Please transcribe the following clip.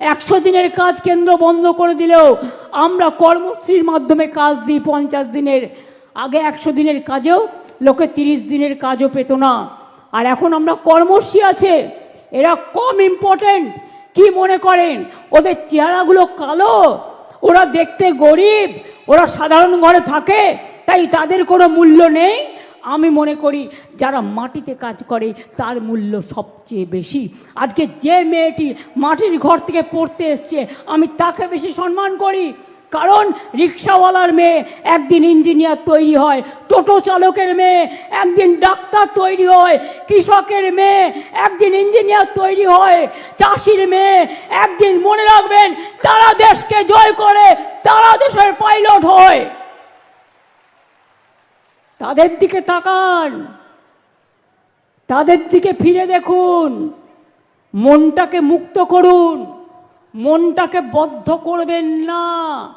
একশো দিনের কাজ কেন্দ্র বন্ধ করে দিলেও আমরা কর্মশ্রীর মাধ্যমে কাজ দিই পঞ্চাশ দিনের। আগে একশো দিনের কাজেও লোকে তিরিশ দিনের কাজও পেত না। আর এখন আমরা কর্মশ্রী আছে, এরা কম ইম্পর্টেন্ট কি মনে করেন? ওদের চেহারাগুলো কালো, ওরা দেখতে গরিব, ওরা সাধারণ ঘরে থাকে, তাই তাদের কোনো মূল্য নেই। আমি মনে করি যারা মাটিতে কাজ করে, তার মূল্য সবচেয়ে বেশি। আজকে যে মেয়েটি মাটির ঘর থেকে পড়তে এসছে, আমি তাকে বেশি সম্মান করি। কারণ রিক্সাওয়ালার মেয়ে একদিন ইঞ্জিনিয়ার তৈরি হয়, টোটো চালকের মেয়ে একদিন ডাক্তার তৈরি হয়, কৃষকের মেয়ে একদিন ইঞ্জিনিয়ার তৈরি হয়, চাষির মেয়ে একদিন মনে রাখবেন, তারা দেশকে জয় করে, তারা দেশের পাইলট হয়। তাদের দিকে তাকান। তাদের দিকে ফিরে দেখুন। মনটাকে মুক্ত করুন। মনটাকে বদ্ধ করবেন না।